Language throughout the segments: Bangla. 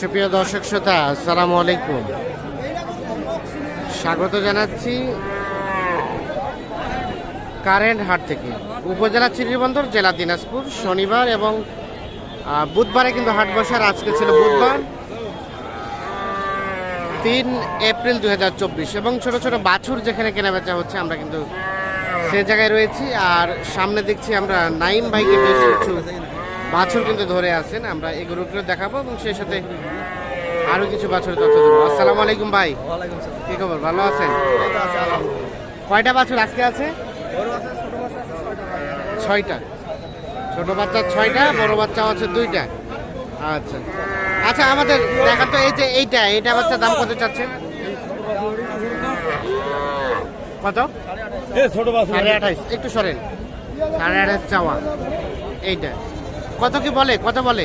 সুপ্রিয় দর্শক শ্রোতা, আসসালামু আলাইকুম। স্বাগত জানাচ্ছি কারেন্ট হাট থেকে। উপজেলা চিরিবন্দর জেলা দিনাজপুর, শনিবার এবং বুধবারে কিন্তু হাট বসার আজকে ছিল বুধবার। তিন এপ্রিল দুই হাজার চব্বিশ এবং ছোট ছোট বাছুর যেখানে কেনাবেচা হচ্ছে আমরা কিন্তু সে জায়গায় রয়েছি। আর সামনে দেখছি আমরা নাইম ভাইকে বেশ কিছু বাছুর কিন্তু ধরে আছেন আমরা এগুলোকেও দেখাবো এবং সেই সাথে আরও কিছু বাছুরের তথ্য দেবো। আসসালামু আলাইকুম ভাই। কি খবর? ভালো আছেন? আছে কয়টা বাছুর আজকে আছে? বড় আছে ছোট মাছ আছে ছয়টা ছোট বাচ্চা ছয়টা বড় বাচ্চা আছে দুইটা। আচ্ছা। আচ্ছা আমাদের দেখা তো এই যে এইটা এইটা বাচ্চা দাম কত চাচ্ছে কত? সাড়ে আঠাইশ। একটু সরেন। সাড়ে আঠাইশ চাওয়া। এইটা। কত কি বলে? কত বলে?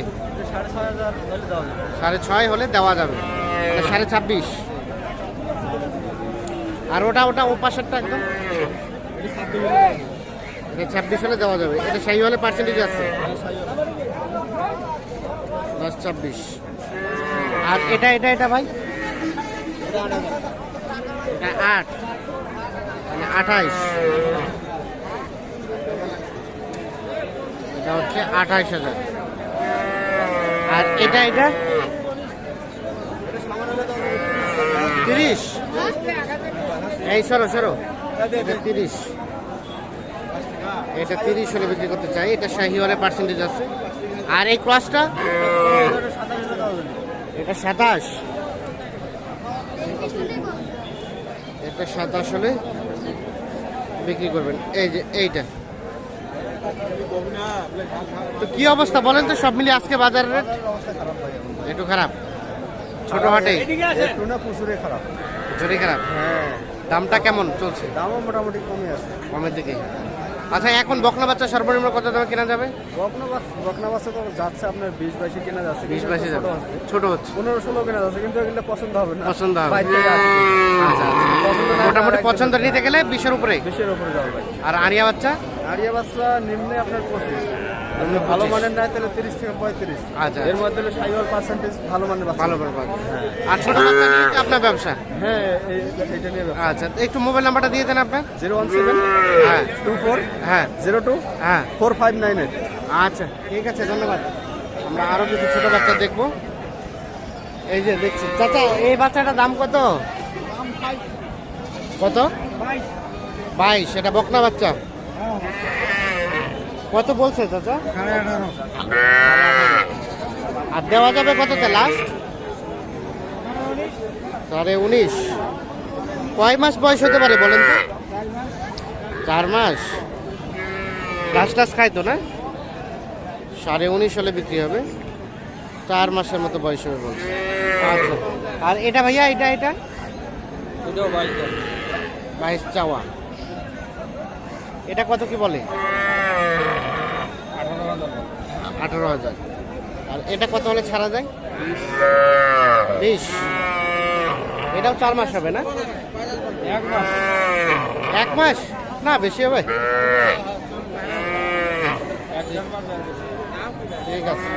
সাড়ে ছয় হলে দেওয়া যাবে। মানে সাড়ে ছাব্বিশ। আর ওটা ওটা ও পাশেরটা একদম? এটা ছাব্বিশ হলে দেওয়া যাবে। এটা সেই হলে পার্সেন্টেজ আছে। দশ, ছাব্বিশ। আর এটা এটা এটা ভাই? আট। মানে আঠাইশ। এটা হচ্ছে আঠাইশ হাজার। আর এটা এটা? তিরিশ? এই, সরো সরো। তিরিশ। এটা তিরিশ হলে বিক্রি করতে চাই। এটা শাহিওয়ালের পার্সেন্টেজ আছে। আর এই ক্রসটা এটা সাতাশ। এটা সাতাশ হলে বিক্রি করবেন। এই যে, এইটা। তো কি অবস্থা বলেন তো সব মিলিয়ে আজকে বাজার রেট? অবস্থা একটু খারাপ। ছোট হাটে। একটু না প্রচুরই খারাপ। জোরে খারাপ। হ্যাঁ। দামটা কেমন চলছে? দামও মোটামুটি কমে আছে। কমের দিকে। আচ্ছা এখন বকনা বাচ্চা সর্বনিম্ন কত দামে কেনা যাবে? বকনা বাচ্চা বকনা বাচ্চা তো যাচ্ছে আপনার বিশ বাইশে কেনা যাচ্ছে বিশ বাইশে যাবে। ছোট হচ্ছে। পনেরো ষোলো কেনা যাচ্ছে কিন্তু এগুলো পছন্দ হবে না। পছন্দ হবে। আচ্ছা আচ্ছা। পছন্দ মোটামুটি পছন্দ নিতে গেলে বিশের উপরে? বিশের উপরে যাবে। আর আরিয়া বাচ্চা? আরিয়া বাচ্চা নিম্নে আপনার পঁচিশ। ভালো মানের নাই তাহলে তিরিশ থেকে পঁয়ত্রিশ। আচ্ছা। এর মধ্যে সাইওয়াল পার্সেন্টেজ ভালো মানের ভালো ভালো ভালো। আর ছোট বাচ্চা নিয়ে আপনার ব্যবসা? হ্যাঁ এই- এইটা নিয়ে আচ্ছা একটু মোবাইল নাম্বারটা দিয়ে দেন আপনার জিরো ওয়ান সেভেন হ্যাঁ। টু ফোর হ্যাঁ। জিরো টু হ্যাঁ। Four five nine eight. আচ্ছা ঠিক আছে ধন্যবাদ। আমরা আরও কিছু ছোট বাচ্চা দেখব। এই যে দেখছি। চাচা এই বাচ্চাটার দাম কত? কত? বাইশ। এটা বকনা বাচ্চা। কত বলছে চাচা? আর দেওয়া যাবে কততে লাস্ট সাড়ে উনিশ। কয় মাস বয়স হতে পারে বলেন তো? চার মাস। ঘাস টাস খায় তো না? সাড়ে উনিশ হলে বিক্রি হবে। চার মাসের মতো বয়স হবে বলছে। আচ্ছা। আর এটা ভাইয়া এটা এটা? বাইশ চাওয়া। এটা কত কি বলে? আঠারো হাজার। আর এটা কত হলে ছাড়া যায়? বিশ। এটাও চার মাস হবে না? এক মাস। এক মাস? না বেশি হবে। ঠিক আছে।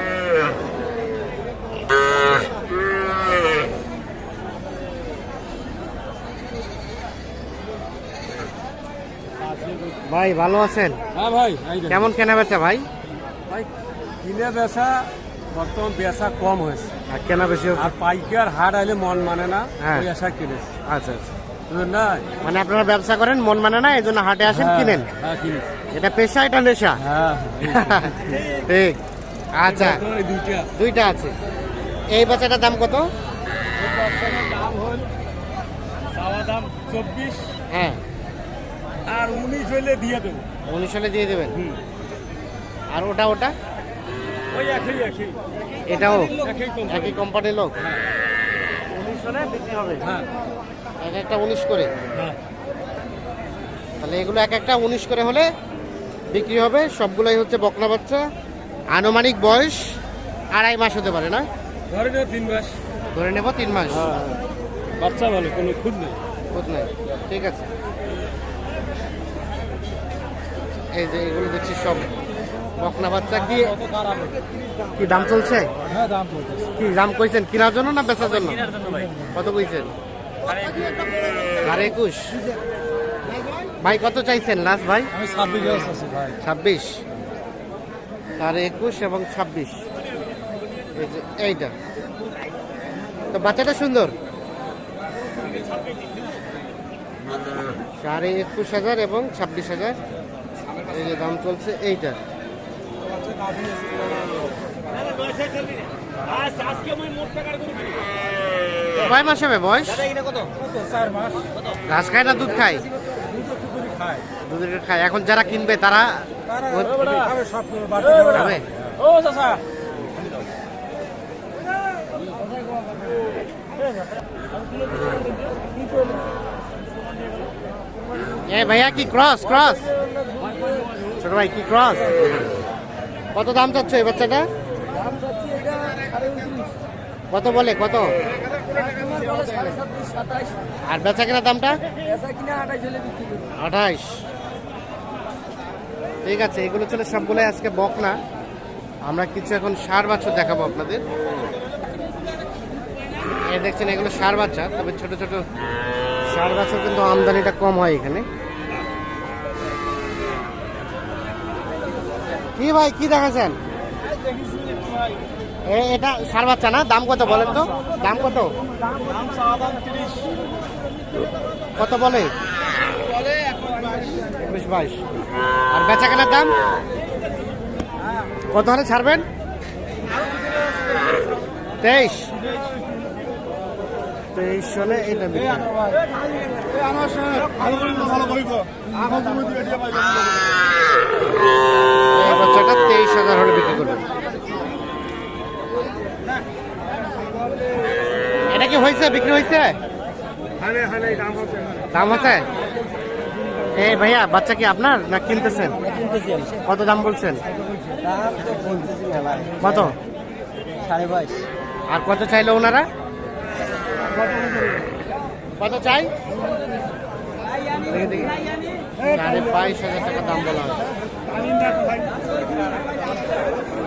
ভাই ভালো আছেন? হ্যাঁ ভাই কেমন কেনা বেচা ভাই? ভাই কিনে বেচা বর্তমান বেচা কম হয়েছে আর কেনা বেশি আর পাইকার হাট আইলে মন মানে না হ্যাঁ। ওই আশা কিনেছে আচ্ছা আচ্ছা। না মানে আপনারা ব্যবসা করেন মন মানে না এই জন্য হাটে আসেন হ্যাঁ, কিনেন। হ্যাঁ এটা পেশা এটা নেশা হ্যাঁ ঠিক। আচ্ছা। দুইটা। আছে। এই বাচ্চাটার দাম কত? দাম হল চব্বিশ। হ্যাঁ। আর উনিশ হইলে দিয়ে দেবো। উনিশ হলে দিয়ে দেবেন? হুম। আর ওটা ওটা? এটাও? একই কোম্পানি কোম্পানির লোক? হ্যাঁ। এক একটা উনিশ করে? হ্যাঁ। তাহলে এগুলো এক একটা উনিশ করে হলে বিক্রি হবে। সবগুলোই হচ্ছে বকনা বাচ্চা। আনুমানিক বয়স আড়াই মাস হতে পারে না? ধরে নেব তিন মাস। ধরে নেব তিন মাস। হ্যাঁ বাচ্চা ভালো কোনো খুদ নেই। বোধ নেই। ঠিক আছে। এই যে এগুলো দেখছি সব। বকনা বাচ্চা কি কি দাম চলছে? হ্যাঁ কি দাম কইছেন? কেনার জন্য না বেচার জন্য? কত কইছেন? সাড়ে একুশ। ভাই কত চাইছেন লাস্ট ভাই? ছাব্বিশ সাড়ে একুশ এবং ছাব্বিশ। এইটা। তো বাচ্চাটা সুন্দর? সাড়ে একুশ হাজার এবং ছাব্বিশ হাজার। এই যে দাম চলছে এইটা। কয় মাস হবে বয়স? ঘাস খায় না দুধ খায়? দুধের খায়। এখন যারা কিনবে, তারা ভাইয়া, কি ক্রস ক্রস ছোট ভাই, কি ক্রস কত দাম চাচ্ছ এই বাচ্চাটা? কত বলে, কত? আর বেচা কেনা দামটা? আঠাইশ। ঠিক আছে, এগুলো চলে সবগুলো আজকে বক না আমরা কিছু এখন সার বাচ্চা দেখাবো আপনাদের। দেখছেন, এগুলো সার বাচ্চা, তবে ছোট ছোট সার বাচ্চা কিন্তু আমদানিটা কম হয় এখানে। কি ভাই কি দেখাচ্ছেন? এ এটা সার বাচ্চা না? দাম কত বলেন তো? দাম কত? কত বলে? একুশ বাইশ। আর বেচা কেনার দাম? কত হলে ছাড়বেন? তেইশ। তেইশ হলে এটা ভালো করে ভালো করিব এখন তুমি দিয়ে দিয়ে পাইবে এই বাচ্চাটা তেইশ হাজার হলে বিক্রি করবেন এটা কি হয়েছে দাম আছে এই ভাইয়া বাচ্চা কি আপনার না কিনতেছেন? কত দাম বলছেন? কত? সাড়ে বাইশ। আর কত চাইলো ওনারা? কত চাই? সাড়ে বাইশ হাজার টাকা দাম বলা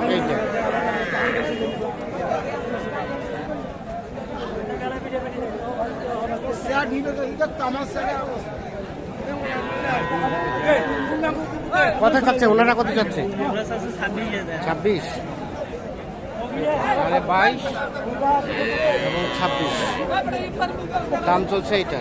এইটা কত চাচ্ছে ওনারা কত চাচ্ছে ছাব্বিশ। সাড়ে বাইশ এবং ছাব্বিশ। দাম চলছে এইটা।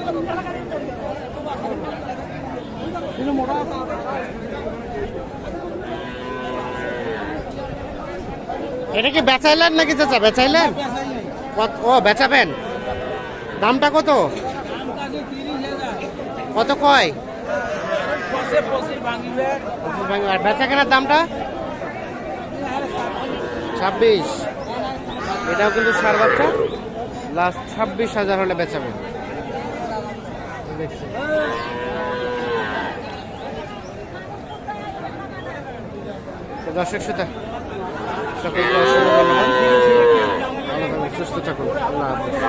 এটা কি বেচাইলেন নাকি চাচা? বেচাইলেন? ও, বেচাবেন। দামটা কত? কত কয়? বেচা কেনার দামটা? ছাব্বিশ। এটাও কিন্তু সার বাচ্চা। লাস্ট ছাব্বিশ হাজার হলে বেচাবে দেখছি তো দর্শক শ্রোতা থাকুন, সুস্থ থাকুন। আল্লাহ